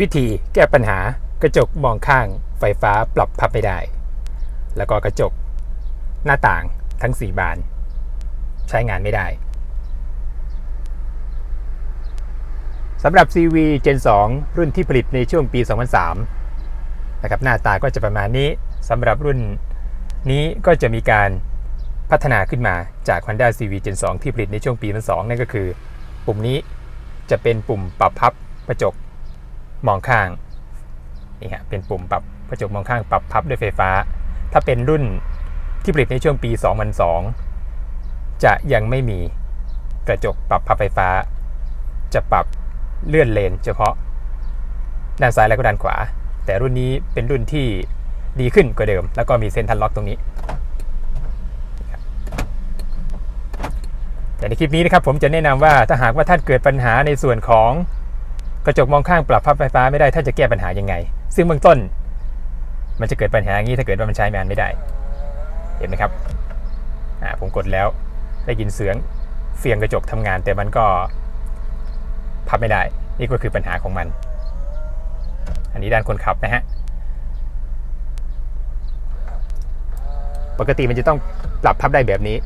วิธีแก้ปัญหากระจกมองข้างไฟฟ้าปรับพับไม่ได้ แล้วก็กระจกหน้าต่างทั้ง 4 บาน ใช้งานไม่ได้สำหรับ CV Gen 2 รุ่นที่ผลิตในช่วงปี 2003 นะครับหน้าตาก็จะประมาณนี้สำหรับรุ่นนี้ก็จะมีการพัฒนาขึ้นมาจาก Honda CV Gen 2 ที่ผลิตในช่วงปี 2002 นั่นก็คือ ปุ่มนี้จะเป็นปุ่มปรับพับกระจก มองข้างนี่ฮะเป็นปุ่มปรับกระจกมองข้างปรับพับด้วยไฟฟ้า ถ้าเป็นรุ่นที่ผลิตในช่วงปี 2002 จะยังไม่มีกระจกปรับพับไฟฟ้า จะปรับเลื่อนเลน เฉพาะ ด้านซ้ายและก็ด้านขวา แต่รุ่นนี้เป็นรุ่นที่ดีขึ้นกว่าเดิม แล้วก็มีเซนทันล็อกตรงนี้แต่ในคลิปนี้นะครับผมจะแนะนำว่าถ้าหากว่าท่านเกิดปัญหาในส่วนของ กระจกมองข้างปรับพับไฟฟ้าไม่ได้ท่านจะแก้ปัญหายังไง ซึ่งเบื้องต้น มันจะเกิดปัญหาอย่างนี้ถ้าเกิดว่ามันใช้งานไม่ได้ เห็นไหมครับอ่าผมกดแล้วได้ยินเสียงเฟียงกระจกทำงาน แต่มันก็พับไม่ได้ นี่ก็คือปัญหาของมัน อันนี้ด้านคนขับนะฮะปกติมันจะต้องปรับพับได้แบบนี้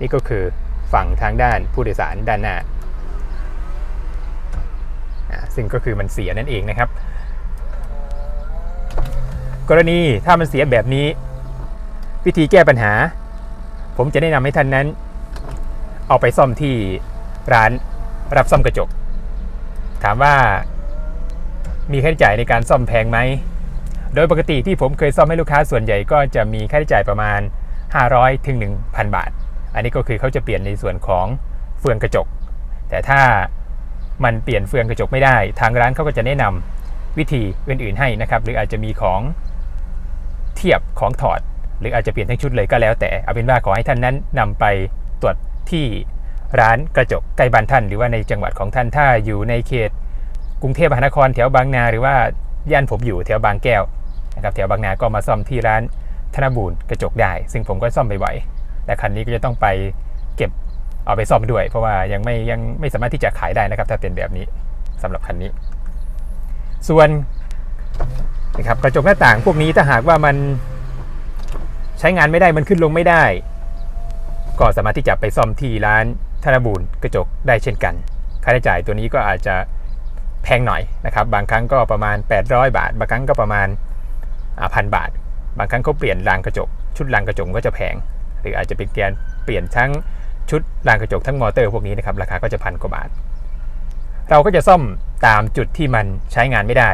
นี่ก็คือฝั่งทางด้านผู้โดยสารด้านหน้า ซึ่งก็คือมันเสียนั่นเองนะครับ กรณีถ้ามันเสียแบบนี้ วิธีแก้ปัญหา ผมจะแนะนำให้ท่านนั้น เอาไปซ่อมที่ร้านรับซ่อมกระจก ถามว่ามีค่าใช้จ่ายในการซ่อมแพงไหม โดยปกติที่ผมเคยซ่อมให้ลูกค้าส่วนใหญ่ก็จะมีค่าใช้จ่ายประมาณ 500ถึง1,000 บาท อันนี้ก็คือเขาจะเปลี่ยนในส่วนของเฟืองกระจก แต่ถ้า มันเปลี่ยนเฟืองกระจกไม่ได้ ทางร้านเขาก็จะแนะนำวิธีอื่นๆให้นะครับ หรืออาจจะมีของเทียบของถอด หรืออาจจะเปลี่ยนทั้งชุดเลยก็แล้ว แต่เอาเป็นว่าขอให้ท่านนั้นนำไปตรวจที่ร้านกระจกใกล้บ้านท่าน หรือว่าในจังหวัดของท่านถ้าอยู่ในเขต กรุงเทพมหานครแถวบางนา หรือว่าย่านผมอยู่แถวบางแก้วนะครับแถวบางนาก็มาซ่อมที่ร้านธนบูรณ์กระจกได้ ซึ่งผมก็ซ่อมไปไหวแต่คันนี้ก็จะต้องไปเก็บ เอาไปซ่อมด้วย เพราะว่ายังไม่ยังไม่สามารถที่จะขายได้นะครับ ถ้าเป็นแบบนี้สำหรับคันนี้ ส่วนนะครับกระจกหน้าต่างพวกนี้ถ้าหากว่ามันใช้งานไม่ได้มันขึ้นลงไม่ได้ ก็สามารถที่จะไปซ่อมที่ร้านธนบูรกระจกได้เช่นกัน ค่าใช้จ่ายตัวนี้ก็อาจจะแพงหน่อยนะครับ บางครั้งก็ประมาณ 800 บาท บางครั้งก็ประมาณพันบาท บางครั้งเขาเปลี่ยนรางกระจก ชุดรางกระจกก็จะแพง หรืออาจจะเป็นการเปลี่ยนทั้ง ชุดรางกระจกทั้งมอเตอร์พวกนี้นะครับราคาก็จะพันกว่าบาท เราก็จะซ่อมตามจุดที่มันใช้งานไม่ได้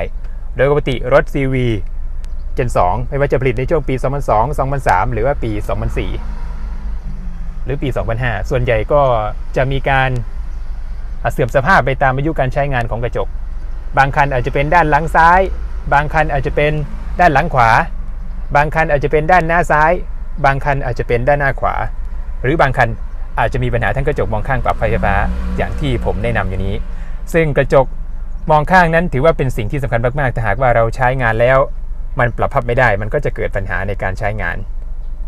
โดยปกติรถ CV Gen 2ไม่ว่าจะผลิตในช่วงปี 2002 2003 หรือว่าปี 2004 หรือปี 2005 ส่วนใหญ่ก็จะมีการเสื่อมสภาพไปตามอายุการใช้งานของกระจก บางคันอาจจะเป็นด้านหลังซ้าย บางคันอาจจะเป็นด้านหลังขวา บางคันอาจจะเป็นด้านหน้าซ้าย บางคันอาจจะเป็นด้านหน้าขวา หรือบางคัน อาจจะมีปัญหาทั้งกระจกมองข้างปรับไฟฟ้าอย่างที่ผมแนะนำอยู่นี้ ซึ่งกระจกมองข้างนั้นถือว่าเป็นสิ่งที่สำคัญมากๆถ้าหากว่าเราใช้งานแล้ว มันปรับพับไม่ได้ มันก็จะเกิดปัญหาในการใช้งาน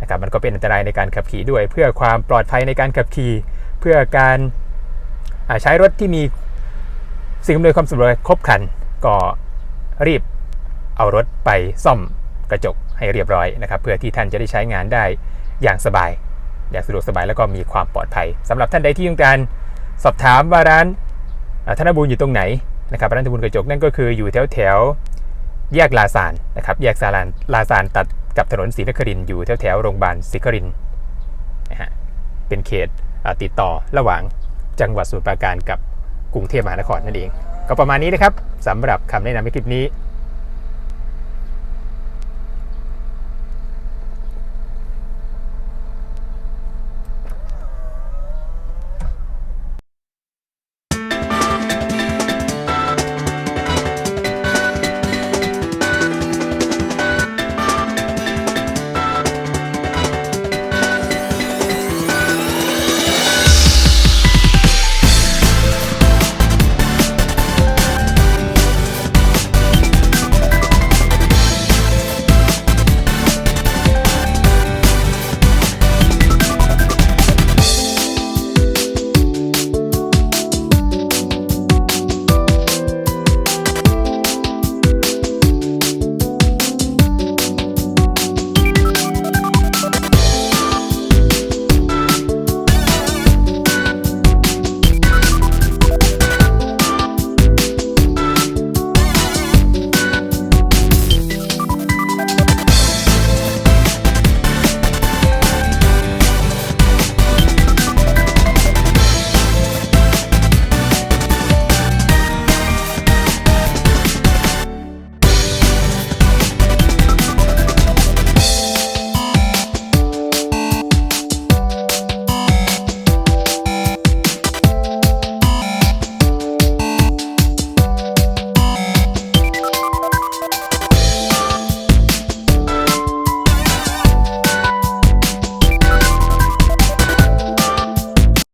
นะครับมันก็เป็นอันตรายในการขับขี่ด้วย เพื่อความปลอดภัยในการขับขี่ เพื่อการใช้รถที่มีสิ่งอำนวยความสะดวกครบครัน ก็รีบเอารถไปซ่อมกระจกให้เรียบร้อยนะครับ เพื่อที่ท่านจะได้ใช้งานได้อย่างสบาย อย่างสะดวกสบายแล้วก็มีความปลอดภัยสำหรับท่านใดที่ต้องการสอบถามว่าร้านธนบูรณ์อยู่ตรงไหนนะครับร้านธนบูรณ์กระจกนั่นก็คืออยู่แถวแถวแยกลาซานนะครับแยกซาลานลาซานตัดกับถนนศรีนครินอยู่แถวแถวโรงพยาบาลศรีนครินนะฮะเป็นเขตติดต่อระหว่างจังหวัดสมุทรปราการกับกรุงเทพมหานครนั่นเอง ก็ประมาณนี้นะครับสำหรับคำแนะนำในคลิปนี้